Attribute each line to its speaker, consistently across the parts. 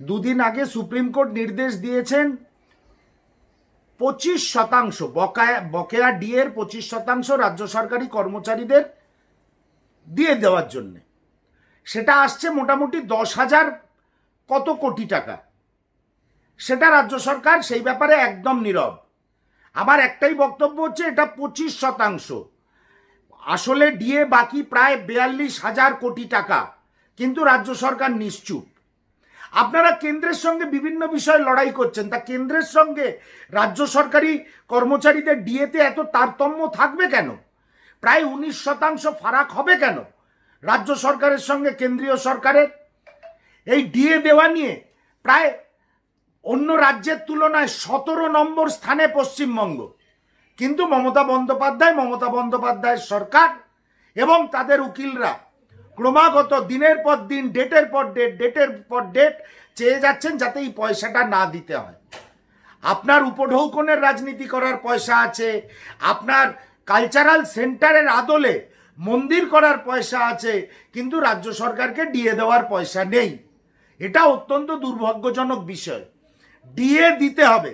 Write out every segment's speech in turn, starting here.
Speaker 1: দুদিন আগে supreme court নির্দেশ দিয়েছেন পঁচিশ শতাংশ, বকায়া, বকেয়া ডিএর পঁচিশ শতাংশ রাজ্য সরকারি কর্মচারীদের দিয়ে দেওয়ার জন্য। সেটা আসছে মোটামুটি দশ হাজার কত কোটি টাকা। সেটা রাজ্য সরকার সেই ব্যাপারে একদম নীরব। আমার একটাই বক্তব্য হচ্ছে এটা পঁচিশ শতাংশ। আসলে ডিএ বাকি প্রায় বিয়াল্লিশ হাজার কোটি টাকা, কিন্তু রাজ্য সরকার নিশ্চুপ। আপনারা কেন্দ্রের সঙ্গে বিভিন্ন বিষয়ে লড়াই করছেন। তা কেন্দ্রের সঙ্গে রাজ্য সরকারি কর্মচারীদের ডিএতে এত তারতম্য থাকবে কেন? প্রায় উনিশ শতাংশ ফারাক হবে কেন? রাজ্য সরকারের সঙ্গে কেন্দ্রীয় সরকারের? এই ডিএ দেওয়া নিয়ে প্রায় অন্য রাজ্যের তুলনায় সতেরো নম্বর স্থানে পশ্চিমবঙ্গ। কিন্তু মমতা বন্দ্যোপাধ্যায়, মমতা বন্দ্যোপাধ্যায়ের সরকার এবং তাদের উকিলরা ক্রমাগত দিনের পর দিন, ডেটের পর ডেট, ডেটের পর ডেট চেয়ে যাচ্ছেন যাতে এই পয়সাটা না দিতে হয়। আপনার উপঢৌকনের রাজনীতি করার পয়সা আছে, আপনার কালচারাল সেন্টারের আদলে মন্দির করার পয়সা আছে, কিন্তু রাজ্য সরকারকে ডিএ দেওয়ার পয়সা নেই। এটা অত্যন্ত দুর্ভাগ্যজনক বিষয়। ডিএ দিতে হবে।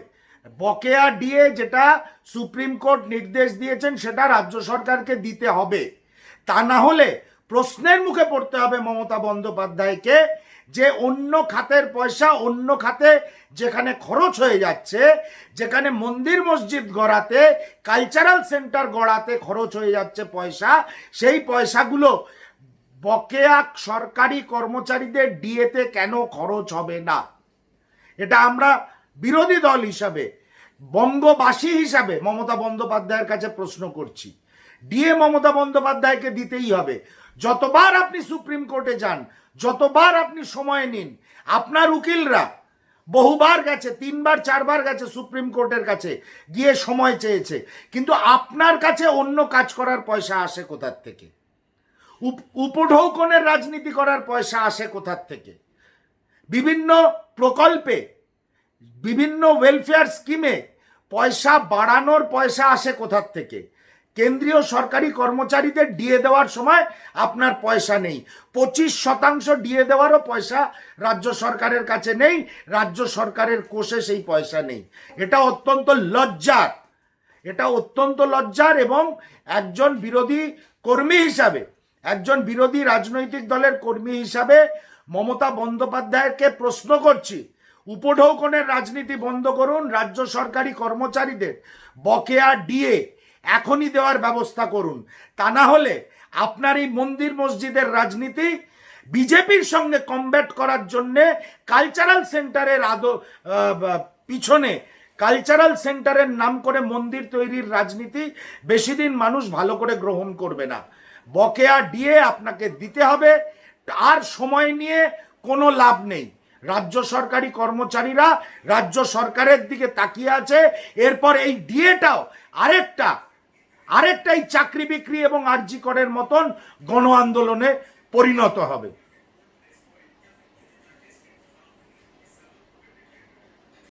Speaker 1: বকেয়া ডিএ যেটা সুপ্রিম কোর্ট নির্দেশ দিয়েছেন, সেটা রাজ্য সরকারকে দিতে হবে। তা না হলে প্রশ্নের মুখে পড়তে হবে মমতা বন্দ্যোপাধ্যায়কে যে অন্য খাতের পয়সা অন্য খাতে যেখানে খরচ হয়ে যাচ্ছে, যেখানে মন্দির মসজিদ গড়াতে কালচারাল সেন্টার গড়াতে খরচ হয়ে যাচ্ছে পয়সা, সেই পয়সাগুলো বকেয়া সরকারি কর্মচারীদের ডিএতে কেন খরচ হবে না? এটা আমরা বিরোধী দল হিসাবে, বঙ্গবাসী হিসাবে মমতা বন্দ্যোপাধ্যায়ের কাছে প্রশ্ন করছি। ডিএ মমতা বন্দ্যোপাধ্যায়কে দিতেই হবে। যতবার আপনি সুপ্রিম কোর্টে যান, যতবার আপনি সময় নিন, আপনার উকিলরা বহুবার গেছে, তিনবার, চারবার গেছে সুপ্রিম কোর্টের কাছে, গিয়ে সময় চেয়েছে। কিন্তু আপনার কাছে অন্য কাজ করার পয়সা আসে কোথার থেকে? উপ- উপঢৌকনের রাজনীতি করার পয়সা আসে কোথার থেকে? বিভিন্ন প্রকল্পে, বিভিন্ন ওয়েলফেয়ার স্কিমে পয়সা বাড়ানোর পয়সা আসে কোথার থেকে? কেন্দ্রীয় সরকারি কর্মচারীদের ডিএ দেওয়ার সময় আপনার পয়সা নেই। পঁচিশ শতাংশ ডিএ দেওয়ারও পয়সা রাজ্য সরকারের কাছে নেই, রাজ্য সরকারের কোষে সেই পয়সা নেই। এটা অত্যন্ত লজ্জার। এটা অত্যন্ত লজ্জার এবং একজন বিরোধী কর্মী হিসাবে, একজন বিরোধী রাজনৈতিক দলের কর্মী হিসাবে মমতা বন্দ্যোপাধ্যায়কে প্রশ্ন করছি, উপঢৌকনের রাজনীতি বন্ধ করুন, রাজ্য সরকারি কর্মচারীদের বকেয়া ডিএ এখনই দেওয়ার ব্যবস্থা করুন। তা না হলে আপনার এই মন্দির মসজিদের রাজনীতি বিজেপির সঙ্গে কমব্যাট করার জন্যে কালচারাল সেন্টারের আদো পিছনে কালচারাল সেন্টারের নাম করে মন্দির তৈরির রাজনীতি বেশি দিন মানুষ ভালো করে গ্রহণ করবে না। বকেয়া ডিএ আপনাকে দিতে হবে। আর সময় নিয়ে কোনো লাভ নেই। রাজ্য সরকারি কর্মচারীরা রাজ্য সরকারের দিকে তাকিয়ে আছে। এরপর এই ডিএটাও আরেকটা আরেকটা এই চাকরি বিক্রি এবং আর্জি করের মতন গণ আন্দোলনে পরিণত হবে।